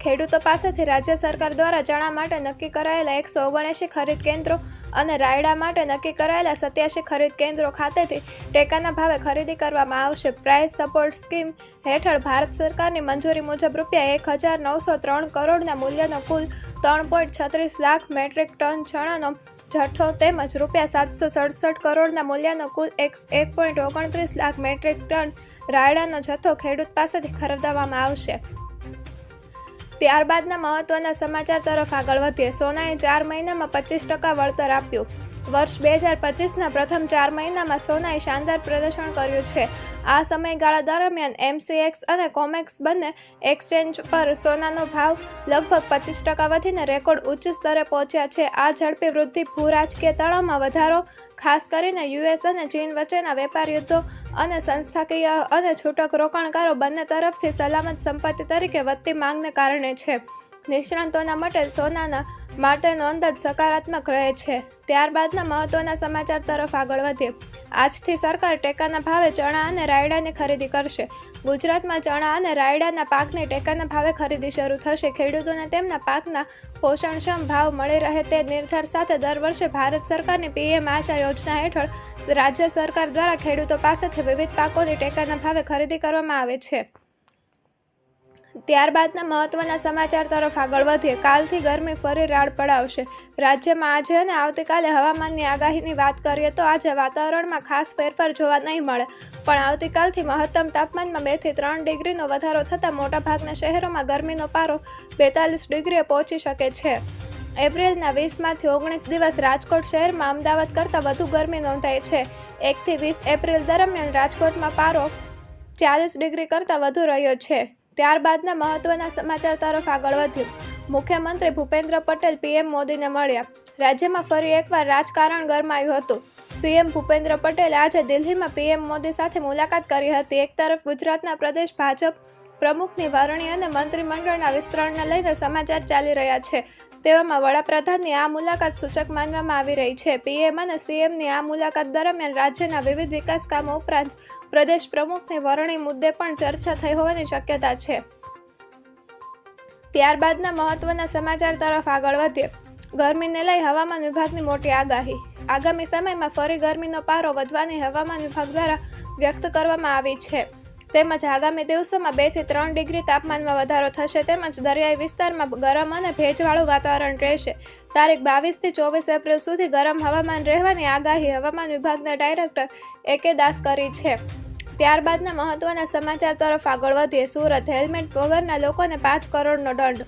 ખેડૂતો પાસેથી રાજ્ય સરકાર દ્વારા ચણા માટે નક્કી કરાયેલા એકસો ઓગણએંશી ખરીદ કેન્દ્રો અને રાયડા માટે નક્કી કરાયેલા સત્યાસી ખરીદ કેન્દ્રો ખાતેથી ટેકાના ભાવે ખરીદી કરવામાં આવશે. પ્રાઇસ સપોર્ટ સ્કીમ હેઠળ ભારત સરકારની મંજૂરી મુજબ રૂપિયા એક હજાર નવસો ત્રણ કરોડના મૂલ્યનો કુલ ત્રણ પોઈન્ટ છત્રીસ લાખ મેટ્રિક ટન ચણાનો જથ્થો તેમજ રૂપિયા સાતસો સડસઠ કરોડના મૂલ્યનો કુલ એક એક પોઈન્ટ ઓગણત્રીસ લાખ મેટ્રિક ટન રાયડાનો જથ્થો ખેડૂત પાસેથી ખરીદવામાં આવશે. ત્યારબાદના મહત્વના સમાચાર તરફ આગળ વધીએ. સોનાએ ચાર મહિનામાં પચીસ ટકા વળતર આપ્યું. વર્ષ બે હજાર પચીસના પ્રથમ ચાર મહિનામાં સોનાએ શાનદાર પ્રદર્શન કર્યું છે. આ સમયગાળા દરમિયાન એમસીએક્સ અને કોમેક્સ બંને એક્સચેન્જ પર સોનાનો ભાવ લગભગ પચીસ ટકા વધીને રેકોર્ડ ઉચ્ચ સ્તરે પહોંચ્યા છે. આ ઝડપી વૃદ્ધિ ભૂરાજકીય તણાવમાં વધારો, ખાસ કરીને યુએસ અને ચીન વચ્ચેના વેપાર યુદ્ધો અને સંસ્થાકીય અને છૂટક રોકાણકારો બંને તરફથી સલામત સંપત્તિ તરીકે વધતી માંગને કારણે છે. નિષ્ણાંતોના મતે સોનાના માટેનો અંદાજ સકારાત્મક રહે છે. ત્યારબાદના મહત્વના સમાચાર તરફ આગળ વધીએ. આજથી સરકાર ટેકાના ભાવે ચણા અને રાયડાની ખરીદી કરશે. ગુજરાતમાં ચણા અને રાયડાના પાકને ટેકાના ભાવે ખરીદી શરૂ થશે. ખેડૂતોને તેમના પાકના પોષણક્ષમ ભાવ મળી રહે તે નિર્ધાર સાથે દર વર્ષે ભારત સરકારની પીએમ આશા યોજના હેઠળ રાજ્ય સરકાર દ્વારા ખેડૂતો પાસેથી વિવિધ પાકોની ટેકાના ભાવે ખરીદી કરવામાં આવે છે. ત્યારબાદના મહત્વના સમાચાર તરફ આગળ વધીએ. કાલથી ગરમી ફરી રાડ પડાવશે. રાજ્યમાં આજે અને આવતીકાલે હવામાનની આગાહીની વાત કરીએ તો આજે વાતાવરણમાં ખાસ ફેરફાર જોવા નહીં મળે. પણ આવતીકાલથી મહત્તમ તાપમાનમાં બેથી ત્રણ ડિગ્રીનો વધારો થતાં મોટાભાગના શહેરોમાં ગરમીનો પારો બેતાલીસ ડિગ્રીએ પહોંચી શકે છે. એપ્રિલના વીસમાંથી ઓગણીસ દિવસ રાજકોટ શહેરમાં અમદાવાદ કરતાં વધુ ગરમી નોંધાઈ છે. એકથી વીસ એપ્રિલ દરમિયાન રાજકોટમાં પારો ચાલીસ ડિગ્રી કરતાં વધુ રહ્યો છે. ત્યારબાદના મહત્વના સમાચાર તરફ આગળ વધ્યું. મુખ્યમંત્રી ભૂપેન્દ્ર પટેલ પીએમ મોદીને મળ્યા. રાજ્યમાં ફરી એકવાર રાજકારણ ગરમાયું હતું. સીએમ ભૂપેન્દ્ર પટેલે આજે દિલ્હીમાં પીએમ મોદી સાથે મુલાકાત કરી હતી. એક તરફ ગુજરાતના પ્રદેશ ભાજપ પ્રમુખની વરણી અને મંત્રીમંડળના વિસ્તરણને લઈને સમાચાર ચાલી રહ્યા છે. તેવામાં વડાપ્રધાનની આ મુલાકાત સૂચક માનવામાં આવી રહી છે. પીએમ અને સીએમની આ મુલાકાત દરમિયાન રાજ્યના વિવિધ વિકાસ કામો ઉપરાંત પ્રદેશ પ્રમુખની વરણી મુદ્દે પણ ચર્ચા થઈ હોવાની શક્યતા છે. ત્યારબાદના મહત્વના સમાચાર તરફ આગળ વધીએ. ગરમીને લઈ હવામાન વિભાગની મોટી આગાહી. આગામી સમયમાં ફરી ગરમીનો પારો વધવાની હવામાન વિભાગ દ્વારા વ્યક્ત કરવામાં આવી છે. તેમજ આગામી દિવસોમાં બેથી ત્રણ ડિગ્રી તાપમાનમાં વધારો થશે. તેમજ દરિયાઈ વિસ્તારમાં ગરમ અને ભેજવાળું વાતાવરણ રહેશે. તારીખ બાવીસથી ચોવીસ એપ્રિલ સુધી ગરમ હવામાન રહેવાની આગાહી હવામાન વિભાગના ડાયરેક્ટર એકે દાસ કરી છે. ત્યારબાદના મહત્વના સમાચાર તરફ આગળ વધીએ. સુરત હેલ્મેટ વગરના લોકોને પાંચ કરોડનો દંડ.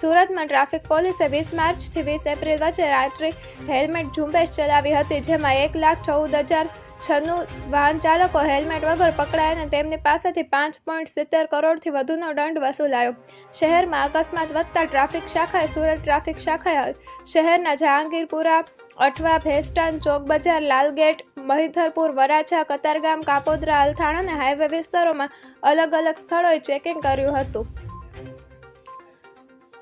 સુરતમાં ટ્રાફિક પોલીસે વીસ માર્ચથી વીસ એપ્રિલ વચ્ચે રાત્રે હેલ્મેટ ઝુંબેશ ચલાવી હતી, જેમાં એક લાખ ચૌદ હજાર છન્નું વાહન ચાલકો હેલ્મેટ વગર પકડાયા અને તેમની પાસેથી પાંચ પોઈન્ટ સિત્તેર કરોડથી વધુનો દંડ વસૂલાયો. શહેરમાં અકસ્માત વધતા ટ્રાફિક શાખાએ સુરત ટ્રાફિક શાખાએ શહેરના જહાંગીરપુરા, અઠવા, ભેસ્તાન ચોક બજાર લાલગેટ, મહિધરપુર, વરાછા, કતારગામ, કાપોદ્રા, અલથાણ અને હાઈવે વિસ્તારોમાં અલગ અલગ સ્થળોએ ચેકિંગ કર્યું હતું.